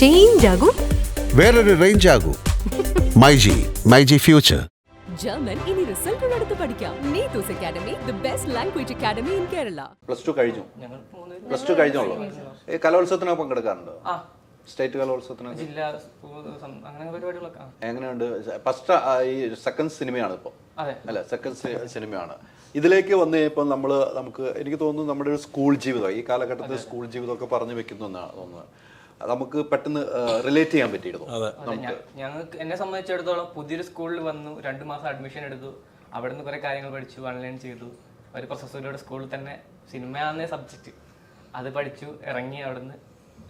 Change ആകും. വേറൊരു range ആകൂ. മൈജി മൈജി ഫ്യൂച്ചർ ജർമ്മൻ ഇനി റിസൾട്ടുകൾ എടുത്ത് പഠിക്കാം. Neethu's academy the best language academy in Kerala plus two കഴിഞ്ഞു. പ്ലസ് ടു കഴിഞ്ഞോളൂ. ഈ കലോത്സവത്തിനൊക്കെ പങ്കെടുക്കാറുണ്ടോ? സ്റ്റേറ്റ് കലോത്സവത്തിന് ജില്ലാ അങ്ങനെ പരിപാടികളൊക്കെ. ആ. എങ്ങനെയുണ്ട് ഫസ്റ്റ് ഈ സെക്കൻഡ് സിനിമയാണ് ഇപ്പോൾ അതെ. അല്ല? സെക്കൻഡ് സിനിമയാണ് ഇതിലേക്ക് വന്നു കഴിഞ്ഞപ്പോൾ നമ്മൾ നമുക്ക് എനിക്ക് തോന്നുന്നു നമ്മുടെ ഒരു സ്കൂൾ ജീവിതം ഈ കാലഘട്ടത്തിൽ സ്കൂൾ ജീവിതമൊക്കെ പറഞ്ഞു വെക്കുന്നു എന്നാണ് തോന്നുന്നത്. നമുക്ക് പെട്ടെന്ന് റിലേറ്റ് ചെയ്യാൻ പറ്റിയിരുന്നു. ഞങ്ങൾക്ക് എന്നെ സംബന്ധിച്ചിടത്തോളം പുതിയൊരു സ്കൂളിൽ വന്നു രണ്ടു മാസം അഡ്മിഷൻ എടുത്തു. അവിടെ നിന്ന് കുറെ കാര്യങ്ങൾ പഠിച്ചു ഓൺലൈൻ ചെയ്തു. ഒരു പ്രൊസസ്സറിലൂടെ സ്കൂളിൽ തന്നെ സിനിമയാണെന്നേ സബ്ജക്റ്റ് അത് പഠിച്ചു ഇറങ്ങി അവിടെ നിന്ന്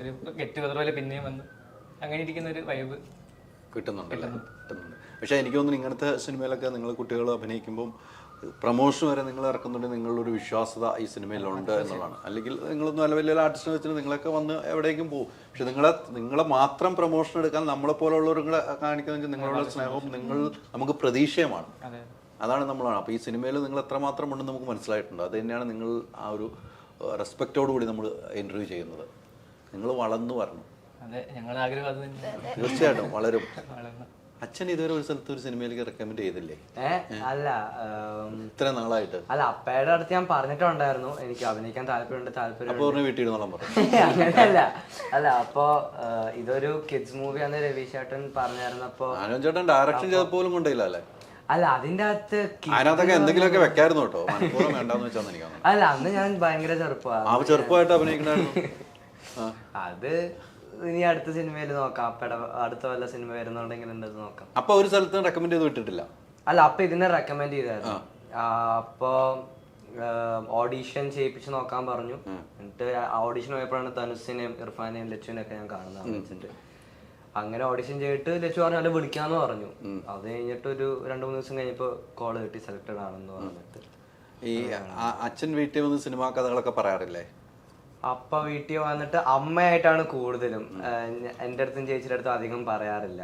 ഒരു ഗെറ്റ് ടുഗദർ പോലെ പിന്നെയും വന്നു. അങ്ങനെ ഇരിക്കുന്ന ഒരു വൈബ് കിട്ടുന്നുണ്ട്. പക്ഷേ എനിക്ക് തോന്നുന്നു ഇങ്ങനത്തെ സിനിമയിലൊക്കെ നിങ്ങൾ കുട്ടികൾ അഭിനയിക്കുമ്പം പ്രൊമോഷൻ വരെ നിങ്ങൾ ഇറക്കുന്നുണ്ടെങ്കിൽ നിങ്ങളൊരു ഒരു വിശ്വാസത ഈ സിനിമയിലുണ്ട് എന്നുള്ളതാണ്. അല്ലെങ്കിൽ നിങ്ങളൊന്നും നല്ല വലിയ ആർട്ടിസ്റ്റിനെ വെച്ചിട്ട് നിങ്ങളൊക്കെ വന്ന് എവിടേക്കും പോകും. പക്ഷെ നിങ്ങളെ നിങ്ങളെ മാത്രം പ്രൊമോഷൻ എടുക്കാൻ നമ്മളെ പോലുള്ളവരും കൂടെ കാണിക്കുന്ന നിങ്ങളുടെ സ്നേഹവും നിങ്ങൾ നമുക്ക് പ്രതീക്ഷയുമാണ്. അതെ അതാണ് നമ്മളാണ്. അപ്പോൾ ഈ സിനിമയിൽ നിങ്ങൾ എത്രമാത്രം ഉണ്ടെന്ന് നമുക്ക് മനസ്സിലായിട്ടുണ്ട്. അത് തന്നെയാണ് നിങ്ങൾ ആ ഒരു റെസ്പെക്റ്റോടു കൂടി നമ്മൾ ഇന്റർവ്യൂ ചെയ്യുന്നത്. നിങ്ങൾ വളർന്നു വരണം. അതെ ഞങ്ങളുടെ ആഗ്രഹം തീർച്ചയായിട്ടും വളരും. അച്ഛൻ ഇതുവരെ ഒരു സ്ഥലത്ത് ഒരു സിനിമയിലേക്ക് റെക്കമെൻഡ് ചെയ്തില്ലേ? അല്ല ഇത്ര നാളായിട്ട്. അല്ല അപ്പയുടെ അടുത്ത് ഞാൻ പറഞ്ഞിട്ടുണ്ടായിരുന്നു. എനിക്ക് അഭിനയിക്കാൻ താല്പര്യമുണ്ട് താല്പര്യം പറഞ്ഞു അങ്ങനെയല്ല. അല്ല അപ്പോ ഇതൊരു കിഡ്സ് മൂവിയാന്ന് രവി ചേട്ടൻ പറഞ്ഞായിരുന്നപ്പോ ചേട്ടൻ ഡയറക്ഷൻ ചെയ്ത പോലും കൊണ്ടില്ല അല്ലേ? അല്ല അതിന്റെ അകത്ത് അതിനകത്തൊക്കെ എന്തെങ്കിലുമൊക്കെ വെക്കായിരുന്നു കേട്ടോ. മനഃപൂർവം വേണ്ടാന്ന് വെച്ചാൽ എനിക്ക് തോന്നുന്നു. അല്ല അന്ന് ഞാൻ ഭയങ്കര ചെറുപ്പമാണ് ചെറുപ്പമായിട്ട് അഭിനയിക്കണായിരുന്നു ആ. അത് ഇനി അടുത്ത സിനിമയിൽ നോക്കാം. അടുത്ത വല്ല സിനിമ വരുന്നുണ്ടെങ്കിൽ എന്തത് നോക്കാം. അപ്പൊ ഒരു സ്ഥലത്ത് റെക്കമെൻഡ് ചെയ്ത് വിട്ടിട്ടില്ല? അല്ല അപ്പൊ ഇതിനെ റെക്കമെൻഡ് ചെയ്തായിരുന്നു. അപ്പൊ ഓഡീഷൻ ചെയ്യിപ്പിച്ച് നോക്കാൻ പറഞ്ഞു. എന്നിട്ട് ഓഡീഷൻ പോയപ്പോഴാണ് തനുസിനെയും ഇർഫാനെയും ലച്ചുവിനെയും ഒക്കെ ഞാൻ കാണുന്നത് അങ്ങനെ ഓഡീഷൻ ചെയ്തിട്ട് ലച്ചു പറഞ്ഞു അല്ല വിളിക്കാന്ന് പറഞ്ഞു. അത് കഴിഞ്ഞിട്ട് ഒരു രണ്ടു മൂന്ന് ദിവസം കഴിഞ്ഞപ്പോ കോൾ കിട്ടി സെലക്ടഡ് ആണെന്ന് പറഞ്ഞിട്ട്. ഈ അച്ഛൻ വീട്ടിൽ വന്ന് സിനിമാ കഥകളൊക്കെ പറയാറില്ലേ? അപ്പ വീട്ടിൽ വന്നിട്ട് അമ്മയായിട്ടാണ് കൂടുതലും എന്റെ എന്റെ അടുത്തും ചേച്ചിയുടെ അടുത്തും അധികം പറയാറില്ല.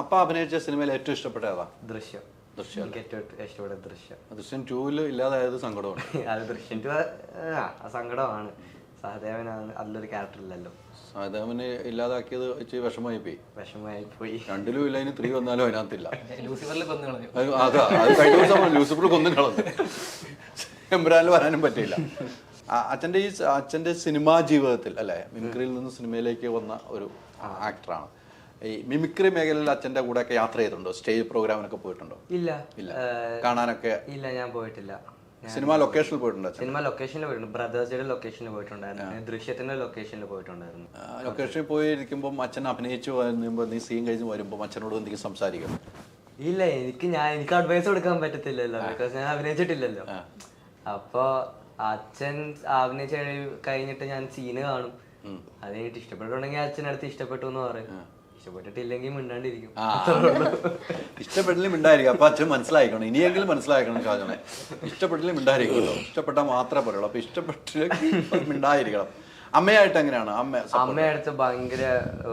അപ്പ അഭിനയിച്ച സിനിമയിൽ ഏറ്റവും ഇഷ്ടപ്പെട്ട ഏതാ? ദൃശ്യം. ദൃശ്യം എനിക്ക് ഏറ്റവും ഇഷ്ടപ്പെട്ട ദൃശ്യം. ദൃശ്യം ടൂവിൽ ഇല്ലാതായത് സങ്കടമാണ്. അത് ദൃശ്യം ടു ആ സങ്കടമാണ്. സഹദേവനാണ് അതിലൊരു ക്യാരക്ടർ ഇല്ലല്ലോ. സാധാമനെ ഇല്ലാതാക്കിയത് ഇച്ചിരി വിഷമമായി പോയി. വിഷമമായി പോയി. രണ്ടിലും ഇല്ല ഇനി ത്രീ വന്നാലും അതിനകത്തില്ല. ലൂസിഫറിൽ കൊന്നു കളഞ്ഞു. അത് അതാ കഴിഞ്ഞ ദിവസം ലൂസിഫർ കൊന്നു കളഞ്ഞു. എംബ്രാനിൽ വരാനും പറ്റില്ല അച്ഛന്റെ ഈ അച്ഛന്റെ സിനിമാ ജീവിതത്തിൽ അല്ലേ? മിമിക്രിയിൽ നിന്ന് സിനിമയിലേക്ക് വന്ന ഒരു ആക്ടറാണ് ഈ മിമിക്രി മേഖലയിൽ അച്ഛന്റെ കൂടെ ഒക്കെ യാത്ര ചെയ്തിട്ടുണ്ടോ? സ്റ്റേജ് പ്രോഗ്രാമിനൊക്കെ പോയിട്ടുണ്ടോ? ഇല്ല. ഇല്ല. കാണാനൊക്കെ? ഇല്ല ഞാൻ പോയിട്ടില്ല. സിനിമ ലൊക്കേഷനിൽ പോയിട്ടുണ്ടോ സിനിമ ലൊക്കേഷനിൽ പോയിട്ടുണ്ട്. ബ്രദേഴ്സിന്റെ ലൊക്കേഷനിൽ പോയിട്ടുണ്ടായിരുന്നു. ദൃശ്യത്തിന്റെ ലൊക്കേഷനിൽ പോയിട്ടുണ്ടായിരുന്നു. ലൊക്കേഷനിൽ പോയിരിക്കുമ്പോൾ അച്ഛൻ അഭിനയിച്ചു വരുമ്പോൾ നീ സീൻ കഴിഞ്ഞ് വരുമ്പോൾ അച്ഛനോട് എന്തെങ്കിലും സംസാരിക്കും ഇല്ല എനിക്ക് ഞാൻ എനിക്ക് അഡ്വൈസ് കൊടുക്കാൻ പറ്റത്തില്ലല്ലോ. ബിക്കോസ് ഞാൻ അഭിനയിച്ചിട്ടില്ലല്ലോ. അപ്പൊ അച്ഛൻ അഭിനയിച്ച കഴിഞ്ഞിട്ട് ഞാൻ സീന് കാണും. അത് കഴിഞ്ഞിട്ട് ഇഷ്ടപ്പെട്ടുണ്ടെങ്കിൽ അച്ഛനടുത്ത് ഇഷ്ടപ്പെട്ടു എന്ന് പറയും. ഇഷ്ടപ്പെട്ടിട്ടില്ലെങ്കിൽ മിണ്ടാണ്ടിരിക്കും. ഇഷ്ടപ്പെട്ടില്ല മിണ്ടായിരിക്കും. അപ്പൊ അച്ഛൻ മനസ്സിലാക്കണം ഇനിയെങ്കിലും മനസ്സിലാക്കണം ഷാജനെ. ഇഷ്ടപ്പെട്ടില്ല മിണ്ടായിരിക്കുമല്ലോ ഇഷ്ടപ്പെട്ടാൽ മാത്രമേ പറയുള്ളൂ. അപ്പൊ ഇഷ്ടപ്പെട്ടില്ലെങ്കിൽ മിണ്ടായിരിക്കണം. അമ്മയായിട്ട് എങ്ങനെയാണ്? അമ്മ അമ്മയടുത്ത് അമ്മയുടെ അടുത്ത് ഭയങ്കര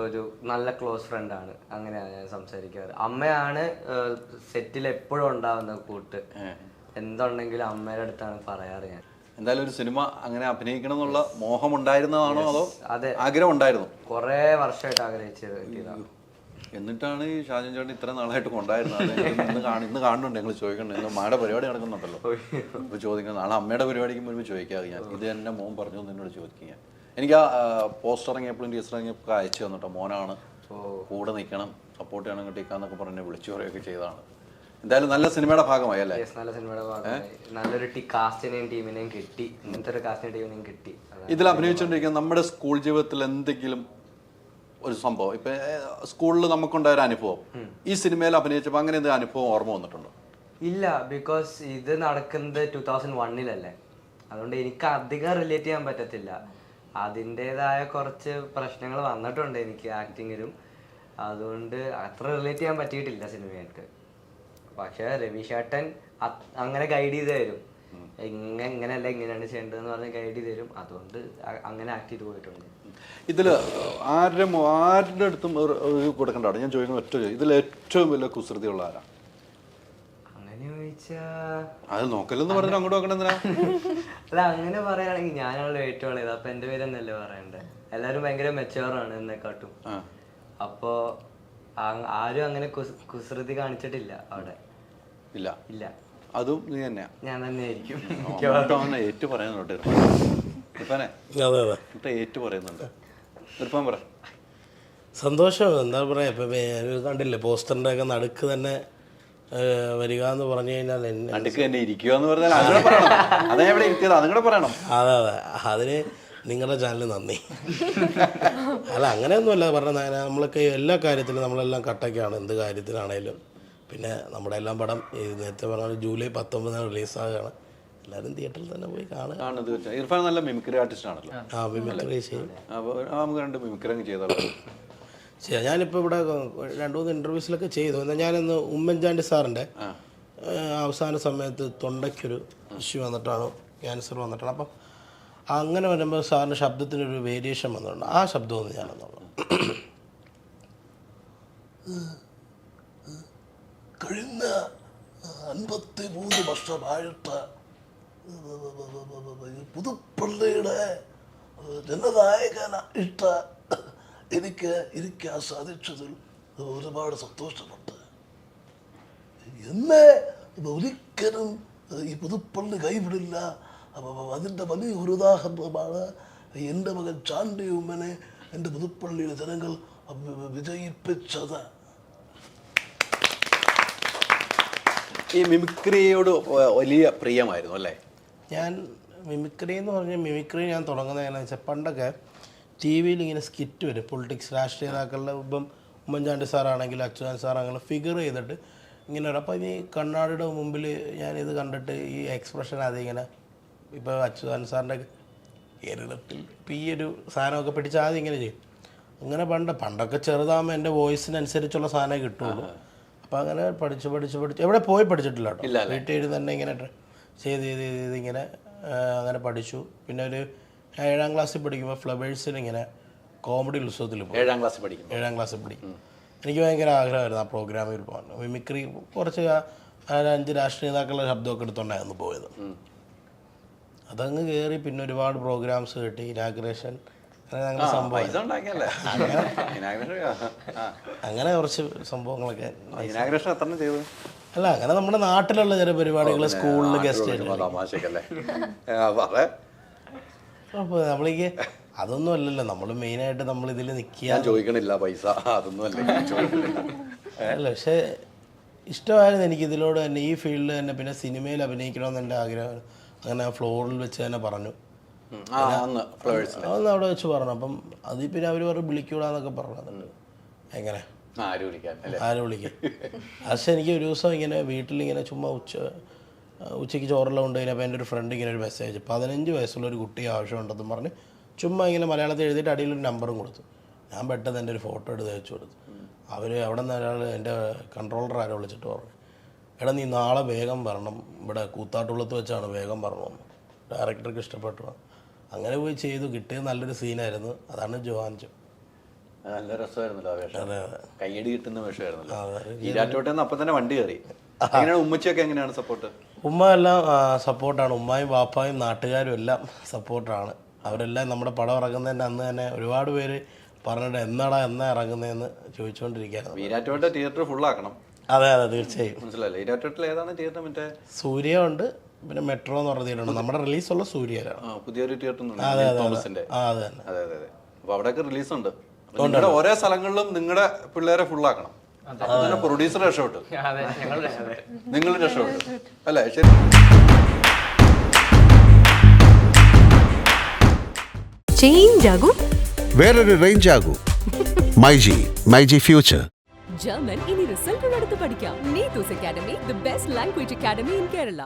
ഒരു നല്ല ക്ലോസ് ഫ്രണ്ട് ആണ്. അങ്ങനെയാണ് ഞാൻ സംസാരിക്കാറ്. അമ്മയാണ് സെറ്റിൽ എപ്പോഴും ഉണ്ടാവുന്ന കൂട്ട്. എന്തുണ്ടെങ്കിലും അമ്മയുടെ അടുത്താണ് പറയാറ് ഞാൻ. എന്തായാലും ഒരു സിനിമ അങ്ങനെ അഭിനയിക്കണം എന്നുള്ള മോഹം ഉണ്ടായിരുന്നതാണോ അതോ അതെ. ആഗ്രഹം ഉണ്ടായിരുന്നു കുറേ വർഷമായിട്ട് ആഗ്രഹിച്ചത് കിട്ടിയതാണ്. എന്നിട്ടാണ് ഈ ഷാജൻ ചേട്ടൻ ഇത്ര നാളായിട്ട് കൊണ്ടായിരുന്നത്? ഇന്ന് കാണി ഇന്ന് കാണുന്നുണ്ട് ഞങ്ങൾ ചോദിക്കണ്ടേ ഇന്ന് അമ്മയുടെ പരിപാടി നടക്കുന്നുണ്ടല്ലോ. ഇപ്പൊ ചോദിക്കുന്നത് നാളെ അമ്മയുടെ പരിപാടിക്ക് മുൻപ് ചോദിക്കാതെ ഞാൻ. ഇത് എന്നെ മോൻ പറഞ്ഞു എന്നോട് ചോദിക്കുക ഞാൻ. എനിക്ക് ആ പോസ്റ്റർ ഇറങ്ങിയപ്പോഴും ടീച്ചർ ഇറങ്ങിയപ്പോൾ അയച്ചു തന്നിട്ടോ മോനാണ്. കൂടെ നിൽക്കണം സപ്പോർട്ട് ചെയ്യണം കിട്ടിക്കാന്നൊക്കെ പറഞ്ഞ് വിളിച്ചു പറയുകയൊക്കെ ചെയ്തതാണ്. എന്തായാലും നല്ല സിനിമയുടെ ഭാഗമായി അല്ലേ? നല്ല സിനിമയുടെ ഭാഗമായി. നല്ലൊരു ടി കാസ്റ്റിനെയും ടീമിനെയും കിട്ടി. ഇങ്ങനത്തെ ഒരു കാസ്റ്റിനെയും ടീമിനെയും കിട്ടി. ഇതിൽ അഭിനയിച്ചുകൊണ്ടിരിക്കുന്ന നമ്മുടെ സ്കൂൾ ജീവിതത്തിൽ എന്തെങ്കിലും ഒരു സംഭവം. ഇപ്പൊ സ്കൂളിൽ നമുക്കുണ്ടായ ഒരു അനുഭവം. ഈ സിനിമയിൽ അഭിനയിച്ചപ്പോൾ അങ്ങനെ എന്തെങ്കിലും അനുഭവം ഓർമ്മ വന്നിട്ടുണ്ടോ? ഇല്ല ബിക്കോസ് ഇത് നടക്കുന്നത് ടൂ തൗസൻഡ് വണ്ണിലല്ലേ അതുകൊണ്ട് എനിക്ക് അധികം റിലേറ്റ് ചെയ്യാൻ പറ്റത്തില്ല. അതിന്റെതായ കുറച്ച് പ്രശ്നങ്ങൾ വന്നിട്ടുണ്ട് എനിക്ക് ആക്ടിങ്ങിലും അതുകൊണ്ട് അത്ര റിലേറ്റ് ചെയ്യാൻ പറ്റിയിട്ടില്ല സിനിമയായിട്ട്. പക്ഷേ രവിശേട്ടൻ അങ്ങനെ ഗൈഡ് ചെയ്ത് തരും. ഇങ്ങനെ ഇങ്ങനെയല്ല ഇങ്ങനെയാണ് ചെയ്യേണ്ടതെന്ന് പറഞ്ഞ് ഗൈഡ് ചെയ്ത് തരും. അതുകൊണ്ട് അങ്ങനെ ആക്ട് ചെയ്ത് പോയിട്ടുണ്ട്. ഇതിൽ ആരുടെ ആരുടെ അടുത്തും ഒരു കൊടുക്കണ്ടാണ് ഞാൻ ചോദിക്കുന്ന ഒറ്റ ചോദ്യം. ഇതിൽ ഏറ്റവും വലിയ കുസൃതിയുള്ള ആരാ? അങ്ങനെ ചോദിച്ചാൽ ചോദിച്ചാ അത് നോക്കലെന്ന് പറഞ്ഞിട്ട് അങ്ങോട്ട് നോക്കണ എന്തിനാ? അല്ല അങ്ങനെ പറയുകയാണെങ്കിൽ ഞാനാണല്ലോ ഏറ്റവും ഉള്ളത് അപ്പൊ എന്റെ പേരെന്നല്ലേ പറയണ്ടേ? എല്ലാരും ഭയങ്കര മെച്ചോറാണ് എന്നെക്കാട്ടും. അപ്പോ ആരും അങ്ങനെ കുസൃതി കാണിച്ചിട്ടില്ല അവിടെ. ഇല്ല. ഇല്ല. അതും നീ തന്നെയാ. ഞാൻ തന്നെയായിരിക്കും. അവനെ ഏറ്റു പറയുന്നുണ്ട് ഇർഫാനെ ഏറ്റു പറയുന്നുണ്ട്. ഇർഫാൻ പറ. സന്തോഷം. എന്താ പറയുക ഇപ്പം കണ്ടില്ലേ പോസ്റ്ററിന്റെ ഒക്കെ നടുക്ക് തന്നെ വരിക എന്ന് പറഞ്ഞു കഴിഞ്ഞാൽ നടുക്ക് തന്നെ ഇരിക്കുക എന്ന് പറഞ്ഞാൽ പറയണം. അതാ ഇവിടെ ഇരുത്തിയത് അതും കൂടെ പറയണം. അതെ അതെ. അതിന് നിങ്ങളുടെ ചാനലിൽ നന്ദി. അല്ല അങ്ങനെയൊന്നുമല്ല പറഞ്ഞ നമ്മളൊക്കെ എല്ലാ കാര്യത്തിലും നമ്മളെല്ലാം കട്ടൊക്കെയാണ്. എന്ത് കാര്യത്തിനാണേലും പിന്നെ നമ്മുടെ എല്ലാം പടം നേരത്തെ പറഞ്ഞ ജൂലൈ പത്തൊമ്പതിനാണ് റിലീസാകുകയാണ് എല്ലാവരും തിയേറ്ററിൽ തന്നെ പോയി കാണുക. കാണുന്നത് വെച്ചാൽ ഇർഫാൻ നല്ല മിമിക്രി ആർട്ടിസ്റ്റ് ആണല്ലോ. ആ മിമിക്രി ചെയ്യും. അപ്പോൾ നമുക്ക് രണ്ട് മിമിക്രി അങ്ങ് ഞാനിപ്പോൾ ഇവിടെ രണ്ട് മൂന്ന് ഇന്റർവ്യൂസിലൊക്കെ ചെയ്തു. എന്നാൽ ഞാനിന്ന് ഉമ്മൻചാണ്ടി സാറിന്റെ ഏഹ്, അവസാന സമയത്ത് തൊണ്ടയ്ക്കൊരു ഇഷ്യൂ വന്നിട്ടാണ് ക്യാൻസർ വന്നിട്ടാണ്. അപ്പം അങ്ങനെ വരുമ്പോൾ സാറിന്റെ ശബ്ദത്തിനൊരു വേരിയേഷൻ വന്നിട്ടുണ്ട്. ആ ശബ്ദമൊന്നും ഞാനൊന്നുള്ളൂ കഴിഞ്ഞ അൻപത്തി മൂന്ന് വർഷമായിട്ട് പുതുപ്പള്ളിയുടെ ജനനായകനായിട്ട് എനിക്ക് ഇരിക്കാൻ സാധിച്ചതിൽ ഒരുപാട് സന്തോഷമുണ്ട്. എന്നെ ഒരിക്കലും ഈ പുതുപ്പള്ളി കൈവിടില്ല. അപ്പൊ അതിന്റെ വലിയ ഒരു ഉദാഹരണമാണ് എന്റെ മകൻ ചാണ്ടി ഉമ്മനെ എന്റെ പുതുപ്പള്ളിയിലെ ജനങ്ങൾ വിജയിപ്പിച്ചത്. ഈ മിമിക്രിയോട് വലിയ പ്രിയമായിരുന്നു അല്ലേ? ഞാൻ മിമിക്രി എന്ന് പറഞ്ഞാൽ മിമിക്രി ഞാൻ തുടങ്ങുന്നത് എങ്ങനെയാണെന്ന് വെച്ചാൽ പണ്ടൊക്കെ ടി വിയിൽ ഇങ്ങനെ സ്കിറ്റ് വരും. പൊളിറ്റിക്സ് രാഷ്ട്രീയ നേതാക്കളുടെ ഇപ്പം ഉമ്മൻചാണ്ടി സാറാണെങ്കിലും അച്യുതാൻ സാറാണെങ്കിലും ഫിഗർ ചെയ്തിട്ട് ഇങ്ങനെ വരും. അപ്പം ഈ കണ്ണാടിയുടെ മുമ്പിൽ ഇത് കണ്ടിട്ട് ഈ എക്സ്പ്രഷൻ അതിങ്ങനെ ഇപ്പോൾ അച്യുതാൻ സാറിന്റെ കേരളത്തിൽ ഇപ്പം ഈ ഒരു സാധനമൊക്കെ പിടിച്ച് ആദ്യം ഇങ്ങനെ ചെയ്യും. അങ്ങനെ പണ്ട് പണ്ടൊക്കെ ചെറുതാകുമ്പോൾ എന്റെ വോയിസിനനുസരിച്ചുള്ള സാധനമേ കിട്ടുള്ളൂ. അപ്പം അങ്ങനെ പഠിച്ച് പഠിച്ച് പഠിച്ച്. എവിടെ പോയി പഠിച്ചിട്ടില്ല കേട്ടോ. വീട്ടിൽ ഇരുന്ന് തന്നെ ഇങ്ങനെ ചെയ്ത് ചെയ്ത് ചെയ്ത് ചെയ്ത് ഇങ്ങനെ അങ്ങനെ പഠിച്ചു. പിന്നെ ഒരു ഏഴാം ക്ലാസ്സിൽ പഠിക്കുമ്പോൾ ഫ്ലവേഴ്സിന് ഇങ്ങനെ കോമഡി ഉത്സവത്തിൽ പോകും ഏഴാം ക്ലാസ്സിൽ പഠിക്കും ഏഴാം ക്ലാസ്സിൽ പഠിക്കും എനിക്ക് ഭയങ്കര ആഗ്രഹമായിരുന്നു ആ പ്രോഗ്രാമിൽ പോകാൻ. മിമിക്രി കുറച്ച് അഞ്ച് രാഷ്ട്രീയ നേതാക്കളുടെ ശബ്ദമൊക്കെ എടുത്തുകൊണ്ടായിരുന്നു പോയത്. അതങ്ങ് കയറി പിന്നെ ഒരുപാട് പ്രോഗ്രാംസ് കിട്ടി. ഇനാഗ്രേഷൻ. പൈസ ഉണ്ടാക്കിയല്ലേ? അങ്ങനെ. കുറച്ച് സംഭവങ്ങളൊക്കെ ഇനാഗ്രേഷൻ എത്ര ചെയ്തു? അല്ല അങ്ങനെ നമ്മുടെ നാട്ടിലുള്ള ചില പരിപാടികൾ സ്കൂളിൽ ഗസ്റ്റ് തമാശക്കല്ലേ? നമ്മളേക്ക് അതൊന്നും അല്ലല്ലോ. നമ്മൾ മെയിനായിട്ട് നമ്മൾ ഇതിൽ നിൽക്കുക ചോദിക്കണില്ല പൈസ. അതൊന്നും അല്ല? അല്ല പക്ഷേ ഇഷ്ടമായിരുന്നു എനിക്ക് ഇതിലൂടെ തന്നെ ഈ ഫീൽഡിൽ തന്നെ പിന്നെ സിനിമയിൽ അഭിനയിക്കണമെന്ന് എന്റെ ആഗ്രഹം. അങ്ങനെ ഫ്ലോറിൽ വെച്ച് തന്നെ പറഞ്ഞു. അന്ന് അവിടെ വെച്ച് പറഞ്ഞു. അപ്പം അതിൽ പിന്നെ അവർ പറഞ്ഞു വിളിക്കൂടാന്നൊക്കെ പറഞ്ഞു എങ്ങനെ? ആര് വിളിക്കാൻ? പക്ഷെ എനിക്ക് ഒരു ദിവസം ഇങ്ങനെ വീട്ടിൽ ഇങ്ങനെ ചുമ്മാ ഉച്ച ഉച്ചയ്ക്ക് ചോറെല്ലാം ഉണ്ട് കഴിഞ്ഞപ്പോൾ എന്റെ ഒരു ഫ്രണ്ട് ഇങ്ങനെ ഒരു മെസ്സേജ് പതിനഞ്ച് വയസ്സുള്ള ഒരു കുട്ടി ആവശ്യമുണ്ടെന്ന് പറഞ്ഞ് ചുമ്മാ ഇങ്ങനെ മലയാളത്തിൽ എഴുതിയിട്ട് അടിയിൽ ഒരു നമ്പറും കൊടുത്തു. ഞാൻ പെട്ടെന്ന് എന്റെ ഒരു ഫോട്ടോ എടുത്ത് അയച്ചു കൊടുത്തു. അവർ അവിടെ നിന്ന് ഒരാൾ എന്റെ കൺട്രോളർ ആരോ വിളിച്ചിട്ട് പറഞ്ഞു. എടാ നീ നാളെ വേഗം വരണം. ഇവിടെ കൂത്താട്ടുള്ളത്ത് വെച്ചാണ് വേഗം പറഞ്ഞു ഡയറക്ടർക്ക് ഇഷ്ടപ്പെട്ടു. അങ്ങനെ പോയി ചെയ്തു. കിട്ടിയത് നല്ലൊരു സീനായിരുന്നു. അതാണ് ജോഹാൻജോ. നല്ല രസമായിരുന്നല്ലോ ആ വേഷം. കയ്യടി കിട്ടുന്ന വേഷമായിരുന്നല്ലോ. അതെ. ഈരാറ്റോട്ടെന്ന് അപ്പൊ തന്നെ വണ്ടി കയറി. എങ്ങനെയാണ്? ഉമ്മച്ചിയൊക്കെ എങ്ങനെയാണ് സപ്പോർട്ട്? ഉമ്മ എല്ലാം സപ്പോർട്ടാണ്. ഉമ്മായും വാപ്പായും നാട്ടുകാരും എല്ലാം സപ്പോർട്ടാണ്. അവരെല്ലാം നമ്മുടെ പടം ഇറങ്ങുന്നതിന്റെ അന്ന് തന്നെ ഒരുപാട് പേര് പറഞ്ഞിട്ട് എന്നാടാ എന്നാ ഇറങ്ങുന്നതെന്ന് ചോദിച്ചുകൊണ്ടിരിക്കുകയാണ്. ഈരാറ്റോട്ടെ തിയേറ്റർ ഫുള്ളാക്കണം അതെ അതെ തീർച്ചയായും. മനസ്സിലായില്ലേ? ഈരാറ്റോട്ടിൽ ഏതാണ് തിയേറ്റർ മറ്റേ? സൂര്യ ഉണ്ട്. പിന്നെ മെട്രോ എന്ന് പറഞ്ഞ നമ്മുടെ റിലീസുള്ള സൂര്യയിലാണ് ആ, പുതിയൊരു തിയേറ്റർ അതെ അതെ തോമസിന്റെ. അതെ. അതെ അതെ അപ്പോൾ അവിടെയൊക്കെ റിലീസ് ഉണ്ട്. നിങ്ങളുടെ ഓരോ സ്ഥലങ്ങളിലും നിങ്ങളുടെ പിള്ളേരെ ഫുള്ളാക്കണം അപ്പൊ തന്നെ പ്രൊഡ്യൂസർ രക്ഷപ്പെട്ടു. നിങ്ങൾ രക്ഷപ്പെട്ടു. അല്ലേ? ശരി. ചേഞ്ച് ആകും വേറൊരു റേഞ്ച് ആകൂ. മൈജി മൈജി ഫ്യൂച്ചർ ജർമ്മൻ ഇനി റിസൾട്ടുകൾ എടുത്ത് പഠിക്കാം. Neethu's academy the best language academy in Kerala